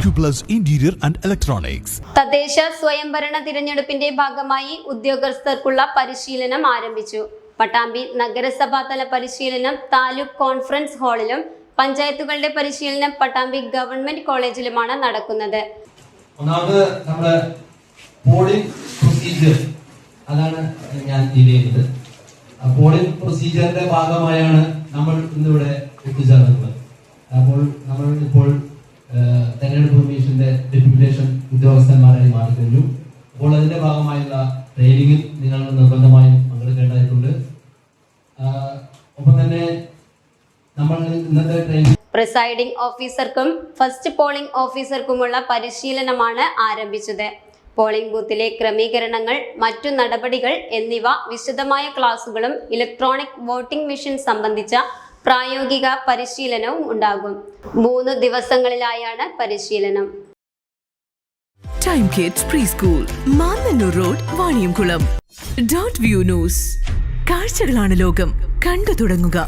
Acuplus interior and Electronics. തദ്ദേശ സ്വയംഭരണ തിരഞ്ഞെടുപ്പിന്റെ ഭാഗമായി ഉദ്യോഗസ്ഥർക്കുള്ള പരിശീലനം ആരംഭിച്ചു. പട്ടാമ്പി നഗരസഭാതല പരിശീലനം താലൂക്ക് കോൺഫറൻസ് ഹാളിലും പഞ്ചായത്തുകളുടെ പരിശീലനം പട്ടാമ്പി ഗവൺമെന്റ് കോളേജിലുമാണ് നടക്കുന്നത്. ഒന്നാമത് നമ്മുടെ പോളിംഗ് പ്രൊസീജിയർ അതാണ് ഞാൻ ഡീൽ ചെയ്യുന്നത്. ആ പോളിംഗ് പ്രൊസീജിയറിന്റെ ഭാഗമായാണ് നമ്മൾ ഇന്നിവിടെ എത്തിച്ചേർന്നത്. അപ്പോൾ നമ്മൾ ഇപ്പോൾ തെരഞ്ഞെടുപ്പ് കമ്മീഷന്റെ ഡെപ്യൂട്ടേഷൻ ഉദ്യോഗസ്ഥന്മാരായി മാറിക്കഴിഞ്ഞു അപ്പോൾ അതിന്റെ ഭാഗമായുള്ള ട്രെയിനിങ്ങിൽ നിങ്ങൾ നിർബന്ധമായും പങ്കെടുക്കേണ്ടതായിട്ടുണ്ട്. ഒപ്പം തന്നെ നമ്മൾ ഇന്നത്തെ ട്രെയിനിങ് പ്രിസൈഡിംഗ് ഓഫീസർക്കും ഫസ്റ്റ് പോളിംഗ് ഓഫീസർക്കുമുള്ള പരിശീലനമാണ് ആരംഭിച്ചത്. പോളിംഗ് ബൂത്തിലെ ക്രമീകരണങ്ങൾ മറ്റു നടപടികൾ എന്നിവ വിശദമായ ക്ലാസുകളും ഇലക്ട്രോണിക് വോട്ടിംഗ് മെഷീൻ സംബന്ധിച്ച പ്രായോഗിക പരിശീലനവും ഉണ്ടാകും. മൂന്ന് ദിവസങ്ങളിലായാണ് പരിശീലനം. Time Kids preschool Mannanur road Vaniyamkulam Dot View News കാഴ്ചകളാണ് ലോകം. കണ്ടു തുടങ്ങുക.